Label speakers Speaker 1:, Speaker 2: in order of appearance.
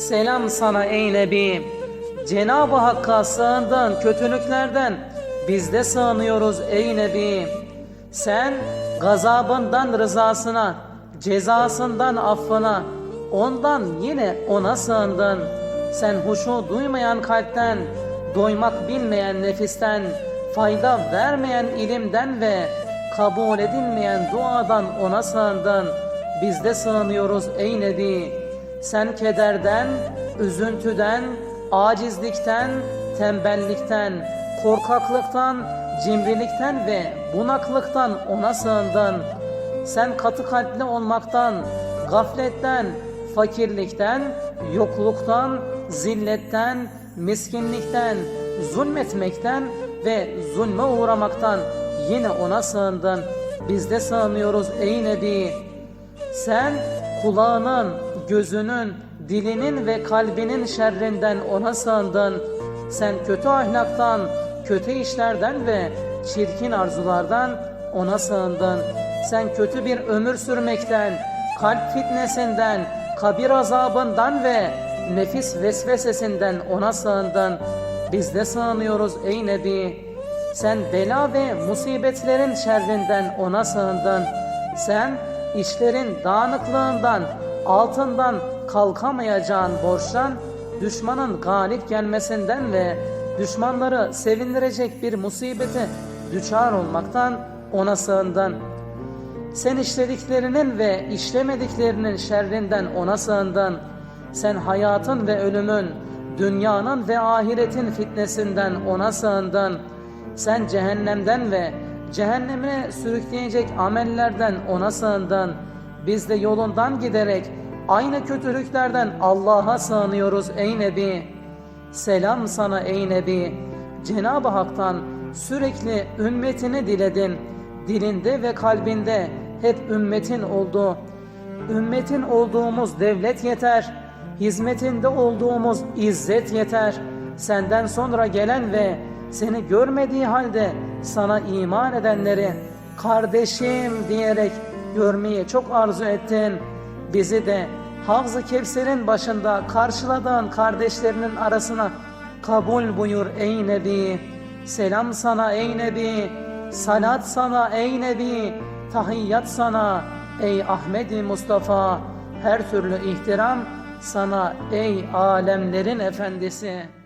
Speaker 1: Selam sana ey Nebi. Cenab-ı Hakk'a sığındın kötülüklerden. Biz de sığınıyoruz ey Nebi. Sen gazabından rızasına, cezasından affına, ondan yine ona sığındın. Sen huşu duymayan kalpten, doymak bilmeyen nefisten, fayda vermeyen ilimden ve kabul edilmeyen duadan ona sığındın. Biz de sığınıyoruz ey Nebi. Sen kederden, üzüntüden, acizlikten, tembellikten, korkaklıktan, cimrilikten ve bunaklıktan ona sığındın. Sen katı kalpli olmaktan, gafletten, fakirlikten, yokluktan, zilletten, miskinlikten, zulmetmekten ve zulme uğramaktan yine ona sığındın. Biz de sığınıyoruz ey Nebi. Sen kulağının, gözünün, dilinin ve kalbinin şerrinden ona sığındın. Sen kötü ahlaktan, kötü işlerden ve çirkin arzulardan ona sığındın. Sen kötü bir ömür sürmekten, kalp fitnesinden, kabir azabından ve nefis vesvesesinden ona sığındın. Biz de sığınıyoruz ey Nebi. Sen bela ve musibetlerin şerrinden ona sığındın. Sen işlerin dağınıklığından, altından kalkamayacağın borçtan, düşmanın galip gelmesinden ve düşmanları sevindirecek bir musibete düçar olmaktan ona sığındın. Sen işlediklerinin ve işlemediklerinin şerrinden ona sığındın. Sen hayatın ve ölümün, dünyanın ve ahiretin fitnesinden ona sığındın. Sen cehennemden ve cehenneme sürükleyecek amellerden ona sığındın. Biz de yolundan giderek aynı kötülüklerden Allah'a sığınıyoruz ey Nebi. Selam sana ey Nebi. Cenab-ı Hak'tan sürekli ümmetini diledin. Dilinde ve kalbinde hep ümmetin oldu. Ümmetin olduğumuz devlet yeter. Hizmetinde olduğumuz izzet yeter. Senden sonra gelen ve seni görmediği halde sana iman edenleri kardeşim diyerek görmeyi çok arzu ettin. Bizi de Havz-ı Kevser'in başında karşıladığın kardeşlerinin arasına kabul buyur ey Nebi. Selam sana ey Nebi. Salat sana ey Nebi. Tahiyyat sana ey Ahmedi Mustafa. Her türlü ihtiram sana ey alemlerin efendisi.